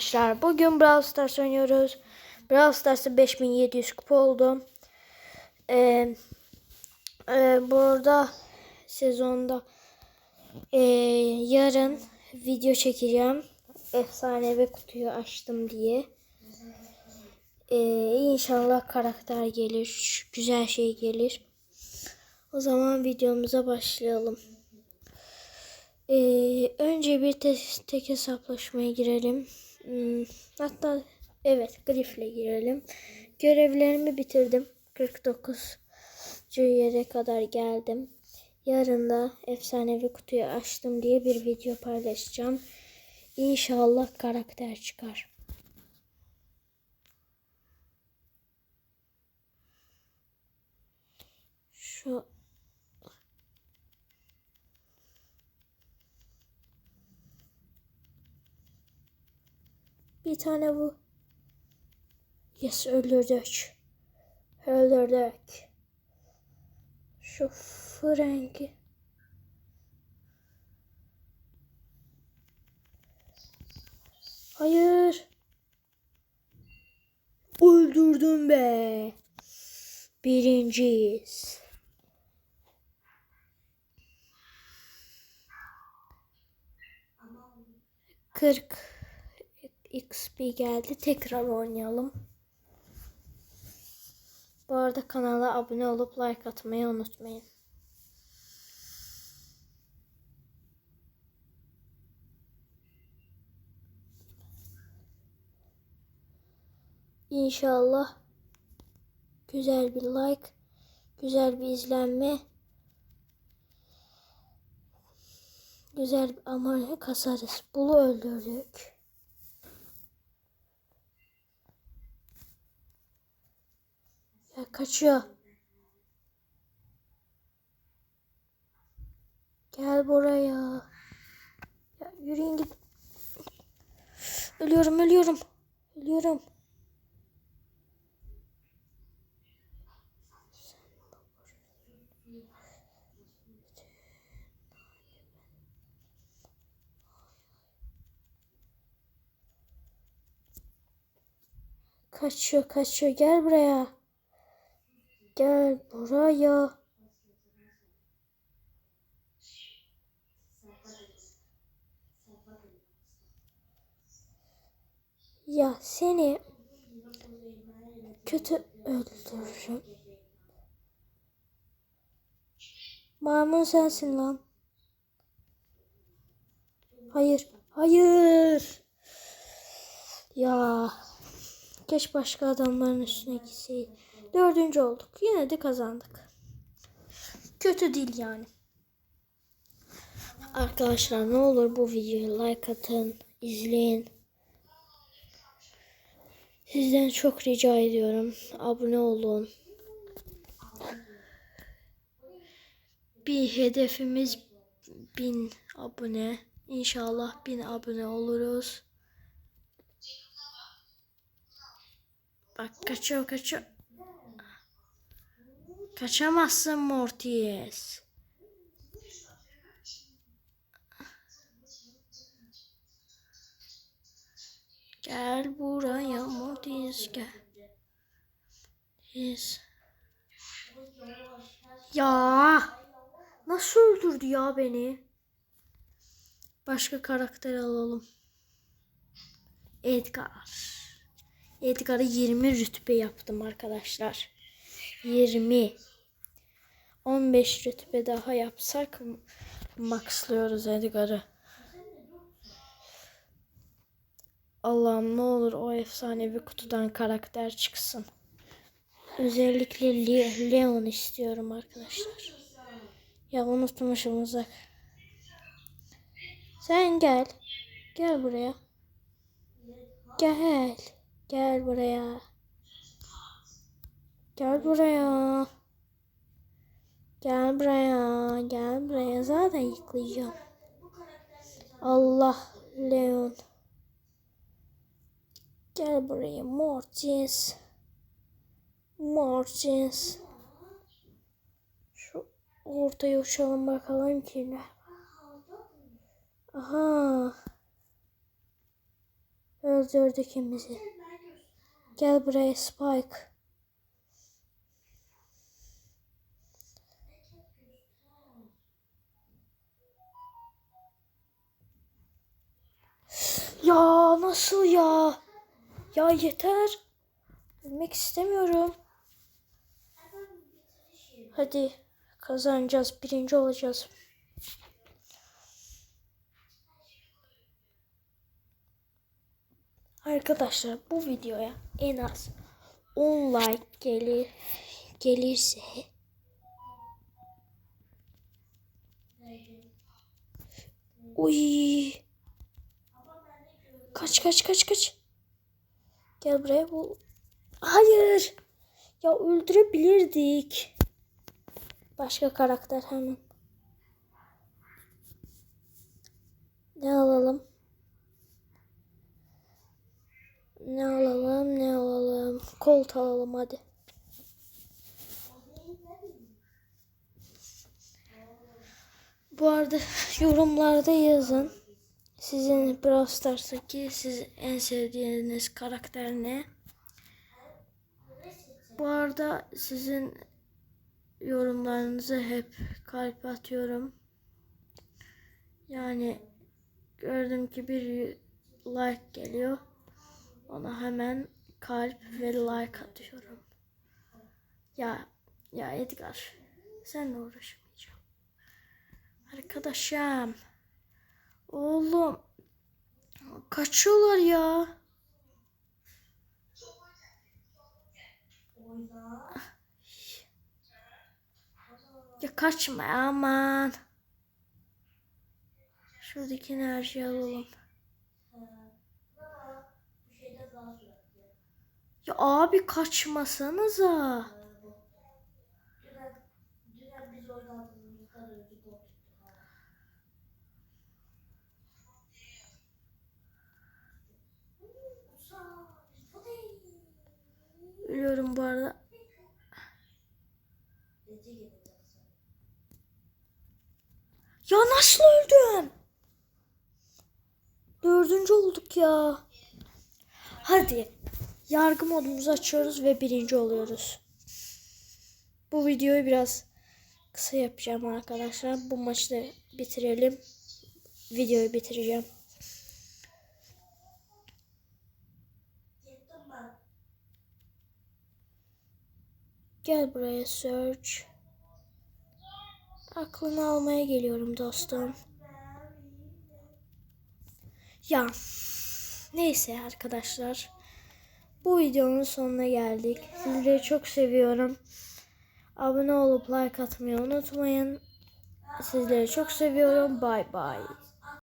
Arkadaşlar bugün Brawl Stars oynuyoruz. Brawl Stars'ta 5700 kupa oldu. Ee, e, burada sezonda e, yarın video çekeceğim. Efsanevi kutuyu açtım diye. Ee, inşallah karakter gelir. Güzel şey gelir. O zaman videomuza başlayalım. Ee, önce bir te tek hesaplaşmaya girelim. Hmm, hatta evet grifle girelim. Görevlerimi bitirdim. 49 yere kadar geldim. Yarın da efsanevi kutuyu açtım diye bir video paylaşacağım. İnşallah karakter çıkar. Şu Bir tane bu. Yes öldürdük. Öldürdük. Şu frengi. Hayır. Öldürdüm be. Birinciyiz. Kırk. XP geldi. Tekrar oynayalım. Bu arada kanala abone olup like atmayı unutmayın. İnşallah güzel bir like, güzel bir izlenme, güzel bir amane kasarız. Bulu öldürdük. Kaçıyor. Gel buraya. Ya yürüyün git. Ölüyorum, ölüyorum. Ölüyorum. Kaçıyor, kaçıyor. Gel buraya. Gel buraya. Ya seni kötü öldürürüm. Maymun sensin lan. Hayır, hayır. Ya keş başka adamların üstüne gitseydi. Dördüncü olduk. Yine de kazandık. Kötü değil yani. Arkadaşlar ne olur bu videoya like atın, izleyin. Sizden çok rica ediyorum. Abone olun. Bir hedefimiz bin abone. İnşallah bin abone oluruz. Bak kaçıyor kaçıyor. Kaçamazsın Mortis. Gel buraya Mortis gel. Yes. Ya nasıl öldürdü ya beni? Başka karakter alalım. Edgar. Edgar'ı 20 rütbe yaptım arkadaşlar. 20. 15 rütbe daha yapsak maxlıyoruz Edgar'ı. Allah'ım ne olur o efsanevi kutudan karakter çıksın. Özellikle Le- Leon istiyorum arkadaşlar. Ya unutmuşum uzak. Sen gel. Gel buraya. Gel. Gel buraya. Gel buraya. Gel buraya. Gel buraya. Zaten yıklayacağım. Allah Leon. Gel buraya Mortis. Mortis. Şu ortaya uçalım bakalım kimler. Aha. Öldürdü ikimizi. Gel buraya Spike. Ya nasıl ya? Ya yeter. Ölmek istemiyorum. Hadi kazanacağız. Birinci olacağız. Arkadaşlar bu videoya en az 10 like gelir gelirse Uy. Kaç kaç kaç kaç. Gel buraya bu. Hayır. Ya öldürebilirdik. Başka karakter hemen. Ne alalım? Ne alalım? Ne alalım? Colt alalım hadi. Bu arada yorumlarda yazın. Sizin Brawl Stars'taki siz en sevdiğiniz karakter ne? Bu arada sizin yorumlarınızı hep kalp atıyorum. Yani gördüm ki bir like geliyor. Ona hemen kalp ve like atıyorum. Ya ya Edgar senle uğraşmayacağım. Arkadaşım. Oğlum. Kaçıyorlar ya. Ya kaçma aman. Şuradaki enerjiyi alalım. Ya abi kaçmasanıza. Ölüyorum bu arada. Ya nasıl öldüm? Dördüncü olduk ya. Hadi. Yargı modumuzu açıyoruz ve birinci oluyoruz. Bu videoyu biraz kısa yapacağım arkadaşlar. Bu maçı da bitirelim. Videoyu bitireceğim. Gel buraya Search. Aklını almaya geliyorum dostum. Ya neyse arkadaşlar. Bu videonun sonuna geldik. Sizleri çok seviyorum. Abone olup like atmayı unutmayın. Sizleri çok seviyorum. Bye bye.